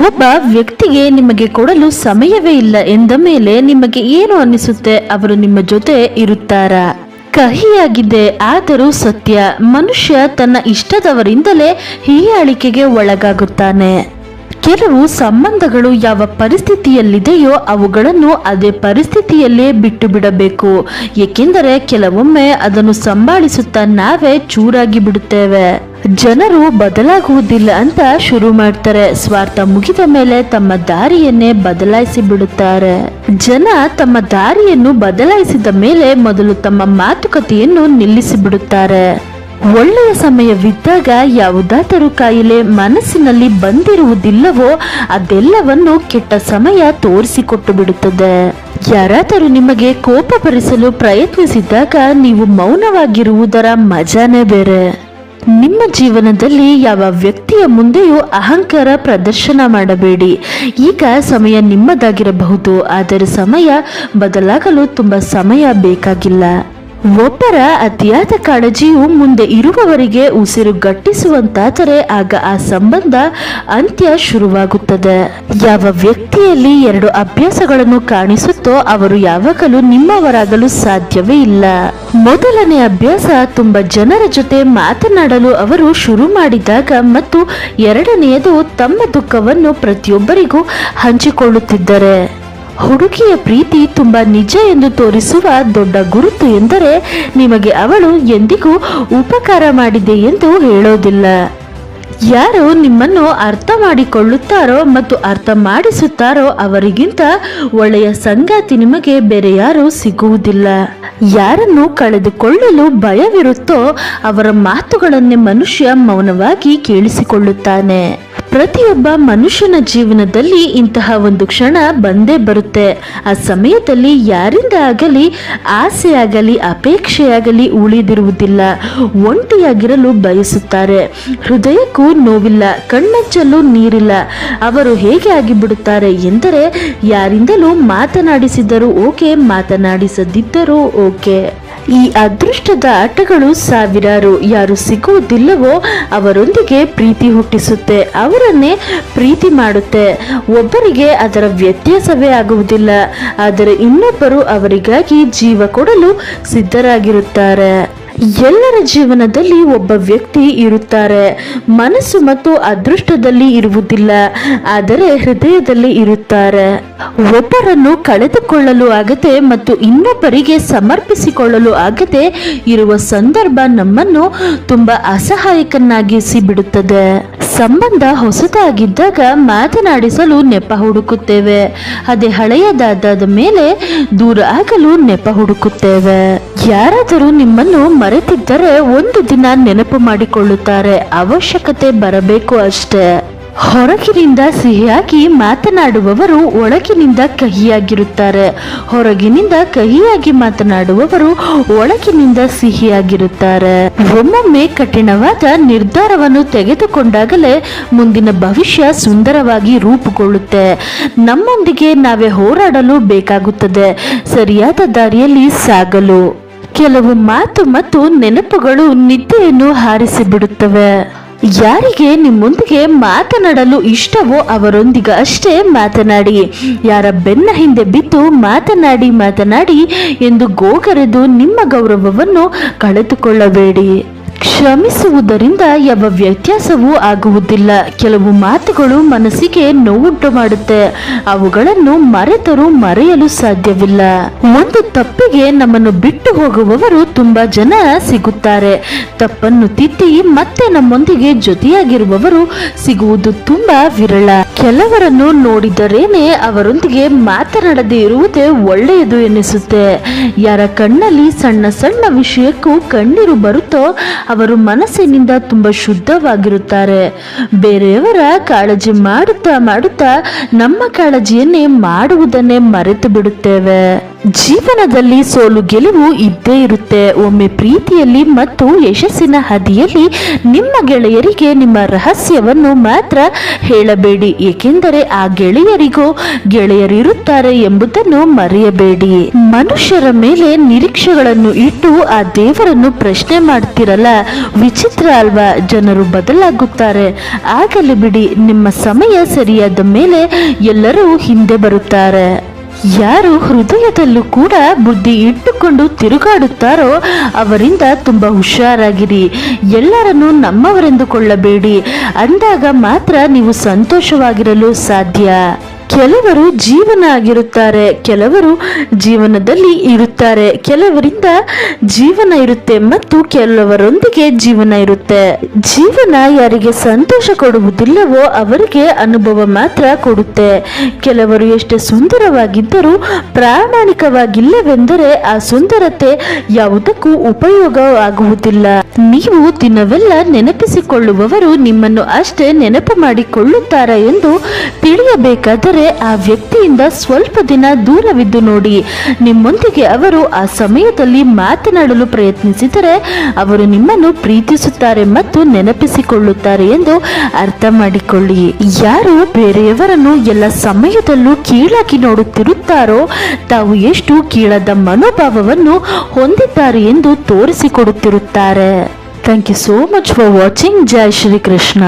ಒಬ್ಬ ವ್ಯಕ್ತಿಗೆ ನಿಮಗೆ ಕೊಡಲು ಸಮಯವೇ ಇಲ್ಲ ಎಂದ ಮೇಲೆ ನಿಮಗೆ ಏನು ಅನ್ನಿಸುತ್ತೆ? ಅವರು ನಿಮ್ಮ ಜೊತೆ ಇರುತ್ತಾರಾ? ಕಹಿಯಾಗಿದೆ, ಆದರೂ ಸತ್ಯ. ಮನುಷ್ಯ ತನ್ನ ಇಷ್ಟದವರಿಂದಲೇ ಹೀಯಾಳಿಕೆಗೆ ಒಳಗಾಗುತ್ತಾನೆ. ಕೆಲವು ಸಂಬಂಧಗಳು ಯಾವ ಪರಿಸ್ಥಿತಿಯಲ್ಲಿದೆಯೋ ಅವುಗಳನ್ನು ಅದೇ ಪರಿಸ್ಥಿತಿಯಲ್ಲೇ ಬಿಟ್ಟು ಬಿಡಬೇಕು ಏಕೆಂದರೆ ಕೆಲವೊಮ್ಮೆ ಅದನ್ನು ಸಂಭಾಳಿಸುತ್ತಾ ನಾವೇ ಚೂರಾಗಿ ಬಿಡುತ್ತೇವೆ. ಜನರು ಬದಲಾಗುವುದಿಲ್ಲ ಅಂತ ಶುರು ಮಾಡ್ತಾರೆ. ಸ್ವಾರ್ಥ ಮುಗಿದ ಮೇಲೆ ತಮ್ಮ ದಾರಿಯನ್ನೇ ಬದಲಾಯಿಸಿ ಬಿಡುತ್ತಾರೆ. ಜನ ತಮ್ಮ ದಾರಿಯನ್ನು ಬದಲಾಯಿಸಿದ ಮೇಲೆ ಮೊದಲು ತಮ್ಮ ಮಾತುಕತೆಯನ್ನು ನಿಲ್ಲಿಸಿ ಬಿಡುತ್ತಾರೆ. ಒಳ್ಳೆಯ ಸಮಯವಿದ್ದಾಗ ಯಾವುದಾದರೂ ಕಾಯಿಲೆ ಮನಸ್ಸಿನಲ್ಲಿ ಬಂದಿರುವುದಿಲ್ಲವೋ ಅದೆಲ್ಲವನ್ನು ಕೆಟ್ಟ ಸಮಯ ತೋರಿಸಿಕೊಟ್ಟು ಬಿಡುತ್ತದೆ. ಯಾರಾದರೂ ನಿಮಗೆ ಕೋಪ ಭರಿಸಲು ಪ್ರಯತ್ನಿಸಿದಾಗ ನೀವು ಮೌನವಾಗಿರುವುದರ ಮಜಾನೇ ಬೇರೆ. ನಿಮ್ಮ ಜೀವನದಲ್ಲಿ ಯಾವ ವ್ಯಕ್ತಿಯ ಮುಂದೆಯೂ ಅಹಂಕಾರ ಪ್ರದರ್ಶನ ಮಾಡಬೇಡಿ. ಈಗ ಸಮಯ ನಿಮ್ಮದಾಗಿರಬಹುದು, ಆದರೆ ಸಮಯ ಬದಲಾಗಲು ತುಂಬ ಸಮಯ ಬೇಕಾಗಿಲ್ಲ. ಒಬ್ಬರ ಅತಿಯಾದ ಕಾಳಜಿಯು ಮುಂದೆ ಇರುವವರಿಗೆ ಉಸಿರು ಗಟ್ಟಿಸುವಂತಾದರೆ ಆಗ ಆ ಸಂಬಂಧ ಅಂತ್ಯ ಶುರುವಾಗುತ್ತದೆ. ಯಾವ ವ್ಯಕ್ತಿಯಲ್ಲಿ ಎರಡು ಅಭ್ಯಾಸಗಳನ್ನು ಕಾಣಿಸುತ್ತೋ, ಅವರು ಯಾವಾಗಲೂ ನಿಮ್ಮವರಾಗಲು ಸಾಧ್ಯವೇ ಇಲ್ಲ. ಮೊದಲನೇ ಅಭ್ಯಾಸ, ತುಂಬಾ ಜನರ ಜೊತೆ ಮಾತನಾಡಲು ಅವರು ಶುರು ಮಾಡಿದಾಗ ಮತ್ತು ಎರಡನೆಯದು ತಮ್ಮ ದುಃಖವನ್ನು ಪ್ರತಿಯೊಬ್ಬರಿಗೂ ಹಂಚಿಕೊಳ್ಳುತ್ತಿದ್ದರೆ. ಹುಡುಗಿಯ ಪ್ರೀತಿ ತುಂಬಾ ನಿಜ ಎಂದು ತೋರಿಸುವ ದೊಡ್ಡ ಗುರುತು ಎಂದರೆ ನಿಮಗೆ ಅವಳು ಎಂದಿಗೂ ಉಪಕಾರ ಮಾಡಿದೆ ಎಂದು ಹೇಳೋದಿಲ್ಲ. ಯಾರು ನಿಮ್ಮನ್ನು ಅರ್ಥ ಮಾಡಿಕೊಳ್ಳುತ್ತಾರೋ ಮತ್ತು ಅರ್ಥ ಮಾಡಿಸುತ್ತಾರೋ ಅವರಿಗಿಂತ ಒಳ್ಳೆಯ ಸಂಗಾತಿ ನಿಮಗೆ ಬೇರೆ ಯಾರೂ ಸಿಗುವುದಿಲ್ಲ. ಯಾರನ್ನು ಕಳೆದುಕೊಳ್ಳಲು ಭಯವಿರುತ್ತೋ ಅವರ ಮಾತುಗಳನ್ನೇ ಮನುಷ್ಯ ಮೌನವಾಗಿ ಕೇಳಿಸಿಕೊಳ್ಳುತ್ತಾನೆ. ಪ್ರತಿಯೊಬ್ಬ ಮನುಷ್ಯನ ಜೀವನದಲ್ಲಿ ಇಂತಹ ಒಂದು ಕ್ಷಣ ಬಂದೇ ಬರುತ್ತೆ. ಆ ಸಮಯದಲ್ಲಿ ಯಾರಿಂದ ಆಗಲಿ, ಆಸೆಯಾಗಲಿ, ಅಪೇಕ್ಷೆಯಾಗಲಿ ಉಳಿದಿರುವುದಿಲ್ಲ. ಒಂಟಿಯಾಗಿರಲು ಬಯಸುತ್ತಾರೆ. ಹೃದಯಕ್ಕೂ ನೋವಿಲ್ಲ ಕಣ್ಣಚ್ಚಲು ನೀರಿಲ್ಲ. ಅವರು ಹೇಗೆ ಆಗಿಬಿಡುತ್ತಾರೆ ಎಂದರೆ, ಯಾರಿಂದಲೂ ಮಾತನಾಡಿಸಿದರೂ ಓಕೆ, ಮಾತನಾಡಿಸದಿದ್ದರೂ ಓಕೆ. ಈ ಅದೃಷ್ಟದ ಆಟಗಳು ಸಾವಿರಾರು ಯಾರು ಸಿಗುವುದಿಲ್ಲವೋ ಅವರೊಂದಿಗೆ ಪ್ರೀತಿ ಹುಟ್ಟಿಸುತ್ತೆ, ಅವರನ್ನೇ ಪ್ರೀತಿ ಮಾಡುತ್ತೆ. ಒಬ್ಬರಿಗೆ ಅದರ ವ್ಯತ್ಯಾಸವೇ ಆಗುವುದಿಲ್ಲ, ಆದರೆ ಇನ್ನೊಬ್ಬರು ಅವರಿಗಾಗಿ ಜೀವ ಕೊಡಲು ಸಿದ್ಧರಾಗಿರುತ್ತಾರೆ. ಎಲ್ಲರ ಜೀವನದಲ್ಲಿ ಒಬ್ಬ ವ್ಯಕ್ತಿ ಇರುತ್ತಾರೆ. ಮನಸ್ಸು ಮತ್ತು ಅದೃಷ್ಟದಲ್ಲಿ ಇರುವುದಿಲ್ಲ, ಆದರೆ ಹೃದಯದಲ್ಲಿ ಇರುತ್ತಾರೆ. ಒಬ್ಬರನ್ನು ಕಳೆದುಕೊಳ್ಳಲು ಆಗದೆ ಮತ್ತು ಇನ್ನೊಬ್ಬರಿಗೆ ಸಮರ್ಪಿಸಿಕೊಳ್ಳಲು ಆಗದೆ ಇರುವ ಸಂದರ್ಭ ನಮ್ಮನ್ನು ತುಂಬಾ ಅಸಹಾಯಕನಾಗಿಸಿ ಬಿಡುತ್ತದೆ ಸಂಬಂಧ ಹೊಸತಾಗಿದ್ದಾಗ ಮಾತನಾಡಿಸಲು ನೆಪ ಹುಡುಕುತ್ತೇವೆ. ಅದೇ ಹಳೆಯದಾದ ಮೇಲೆ ದೂರ ಆಗಲು ನೆಪ ಹುಡುಕುತ್ತೇವೆ. ಯಾರಾದರೂ ನಿಮ್ಮನ್ನು ಮರೆತಿದ್ದರೆ ಒಂದು ದಿನ ನೆನಪು ಮಾಡಿಕೊಳ್ಳುತ್ತಾರೆ. ಅವಶ್ಯಕತೆ ಬರಬೇಕು ಅಷ್ಟೇ. ಹೊರಗಿನಿಂದ ಸಿಹಿಯಾಗಿ ಮಾತನಾಡುವವರು ಒಳಗಿನಿಂದ ಕಹಿಯಾಗಿರುತ್ತಾರೆ. ಹೊರಗಿನಿಂದ ಕಹಿಯಾಗಿ ಮಾತನಾಡುವವರು ಒಳಗಿನಿಂದ ಸಿಹಿಯಾಗಿರುತ್ತಾರೆ. ಒಮ್ಮೊಮ್ಮೆ ಕಠಿಣವಾದ ನಿರ್ಧಾರವನ್ನು ತೆಗೆದುಕೊಂಡಾಗಲೇ ಮುಂದಿನ ಭವಿಷ್ಯ ಸುಂದರವಾಗಿ ರೂಪುಗೊಳ್ಳುತ್ತೆ. ನಮ್ಮೊಂದಿಗೆ ನಾವೇ ಹೋರಾಡಲು ಬೇಕಾಗುತ್ತದೆ. ಸರಿಯಾದ ದಾರಿಯಲ್ಲಿ ಸಾಗಲು. ಕೆಲವು ಮಾತು ಮತ್ತು ನೆನಪುಗಳು ನಿದ್ದೆಯನ್ನು ಹಾರಿಸಿ ಬಿಡುತ್ತವೆ ಯಾರಿಗೆ ನಿಮ್ಮೊಂದಿಗೆ ಮಾತನಾಡಲು ಇಷ್ಟವೋ ಅವರೊಂದಿಗೆ ಅಷ್ಟೇ ಮಾತನಾಡಿ. ಯಾರ ಬೆನ್ನ ಹಿಂದೆ ಬಿದ್ದು ಮಾತನಾಡಿ ಮಾತನಾಡಿ ಎಂದು ಗೋಗರೆದು ನಿಮ್ಮ ಗೌರವವನ್ನು ಕಳೆದುಕೊಳ್ಳಬೇಡಿ. ಕ್ಷಮಿಸುವುದರಿಂದ ಯಾವ ವ್ಯತ್ಯಾಸವೂ ಆಗುವುದಿಲ್ಲ. ಕೆಲವು ಮಾತುಗಳು ಮನಸ್ಸಿಗೆ ನೋವುಂಟು ಮಾಡುತ್ತೆ. ಅವುಗಳನ್ನು ಮರೆತರೂ ಮರೆಯಲು ಸಾಧ್ಯವಿಲ್ಲ. ಒಂದು ತಪ್ಪಿಗೆ ನಮ್ಮನ್ನು ಬಿಟ್ಟು ಹೋಗುವವರು ತುಂಬಾ ಜನ ಸಿಗುತ್ತಾರೆ. ತಪ್ಪನ್ನು ತಿದ್ದಿ ಮತ್ತೆ ನಮ್ಮೊಂದಿಗೆ ಜೊತೆಯಾಗಿರುವವರು ಸಿಗುವುದು ತುಂಬಾ ವಿರಳ. ಕೆಲವರನ್ನು ನೋಡಿದರೇನೆ ಅವರೊಂದಿಗೆ ಮಾತನಾಡದೇ ಇರುವುದೇ ಒಳ್ಳೆಯದು ಎನಿಸುತ್ತೆ ಯಾರ ಕಣ್ಣಲ್ಲಿ ಸಣ್ಣ ಸಣ್ಣ ವಿಷಯಕ್ಕೂ ಕಣ್ಣೀರು ಬರುತ್ತೋ ಅವರು ಮನಸ್ಸಿನಿಂದ ತುಂಬಾ ಶುದ್ಧವಾಗಿರುತ್ತಾರೆ. ಬೇರೆಯವರ ಕಾಳಜಿ ಮಾಡುತ್ತಾ ಮಾಡುತ್ತಾ ನಮ್ಮ ಕಾಳಜಿಯನ್ನೇ ಮಾಡುವುದನ್ನೇ ಮರೆತು ಬಿಡುತ್ತೇವೆ. ಜೀವನದಲ್ಲಿ ಸೋಲು ಗೆಲುವು ಇದ್ದೇ ಇರುತ್ತೆ. ಒಮ್ಮೆ ಪ್ರೀತಿಯಲ್ಲಿ ಮತ್ತು ಯಶಸ್ಸಿನ ಹಾದಿಯಲ್ಲಿ ನಿಮ್ಮ ಗೆಳೆಯರಿಗೆ ನಿಮ್ಮ ರಹಸ್ಯವನ್ನು ಮಾತ್ರ ಹೇಳಬೇಡಿ. ಏಕೆಂದರೆ ಆ ಗೆಳೆಯರಿಗೂ ಗೆಳೆಯರಿರುತ್ತಾರೆ ಎಂಬುದನ್ನು ಮರೆಯಬೇಡಿ. ಮನುಷ್ಯರ ಮೇಲೆ ನಿರೀಕ್ಷೆಗಳನ್ನು ಇಟ್ಟು ಆ ದೇವರನ್ನು ಪ್ರಶ್ನೆ ಮಾಡ್ತಿರಲ್ಲ ವಿಚಿತ್ರ ಅಲ್ವಾ, ಜನರು ಬದಲಾಗುತ್ತಾರೆ. ಆಗಲಿ ಬಿಡಿ, ನಿಮ್ಮ ಸಮಯ ಸರಿಯಾದ ಮೇಲೆ ಎಲ್ಲರೂ ಹಿಂದೆ ಬರುತ್ತಾರೆ. ಯಾರು ಹೃದಯದಲ್ಲೂ ಕೂಡ ಬುದ್ಧಿ ಇಟ್ಟುಕೊಂಡು ತಿರುಗಾಡುತ್ತಾರೋ, ಅವರಿಂದ ತುಂಬ ಹುಷಾರಾಗಿರಿ. ಎಲ್ಲರನ್ನು ನಮ್ಮವರೆಂದುಕೊಳ್ಳಬೇಡಿ. ಅಂದಾಗ ಮಾತ್ರ ನೀವು ಸಂತೋಷವಾಗಿರಲು ಸಾಧ್ಯ. ಕೆಲವರು ಜೀವನ ಆಗಿರುತ್ತಾರೆ ಕೆಲವರು ಜೀವನದಲ್ಲಿ ಇರುತ್ತಾರೆ. ಕೆಲವರಿಂದ ಜೀವನ ಇರುತ್ತೆ ಮತ್ತು ಕೆಲವರೊಂದಿಗೆ ಜೀವನ ಇರುತ್ತೆ. ಜೀವನ ಯಾರಿಗೆ ಸಂತೋಷ ಕೊಡುವುದಿಲ್ಲವೋ ಅವರಿಗೆ ಅನುಭವ ಮಾತ್ರ ಕೊಡುತ್ತೆ. ಕೆಲವರು ಎಷ್ಟು ಸುಂದರವಾಗಿದ್ದರೂ ಪ್ರಾಮಾಣಿಕವಾಗಿಲ್ಲವೆಂದರೆ ಆ ಸುಂದರತೆ ಯಾವುದಕ್ಕೂ ಉಪಯೋಗವಾಗುವುದಿಲ್ಲ. ನೀವು ದಿನವೆಲ್ಲ ನೆನಪಿಸಿಕೊಳ್ಳುವವರು ನಿಮ್ಮನ್ನು ಅಷ್ಟೇ ನೆನಪು ಮಾಡಿಕೊಳ್ಳುತ್ತಾರೆ ಎಂದು ತಿಳಿಯಬೇಕಾದರೆ ಆ ವ್ಯಕ್ತಿಯಿಂದ ಸ್ವಲ್ಪ ದಿನ ದೂರವಿದ್ದು ನೋಡಿ. ನಿಮ್ಮೊಂದಿಗೆ ಅವರು ಆ ಸಮಯದಲ್ಲಿ ಮಾತನಾಡಲು ಪ್ರಯತ್ನಿಸಿದರೆ ಅವರು ನಿಮ್ಮನ್ನು ಪ್ರೀತಿಸುತ್ತಾರೆ ಮತ್ತು ನೆನಪಿಸಿಕೊಳ್ಳುತ್ತಾರೆ ಎಂದು ಅರ್ಥ ಮಾಡಿಕೊಳ್ಳಿ ಯಾರು ಬೇರೆಯವರನ್ನು ಎಲ್ಲ ಸಮಯದಲ್ಲೂ ಕೀಳಾಗಿ ನೋಡುತ್ತಿರುತ್ತಾರೋ, ತಾವು ಎಷ್ಟು ಕೀಳದ ಮನೋಭಾವವನ್ನು ಹೊಂದಿದ್ದಾರೆ ಎಂದು ತೋರಿಸಿಕೊಡುತ್ತಿರುತ್ತಾರೆ. Thank you so much for watching Jai Shri Krishna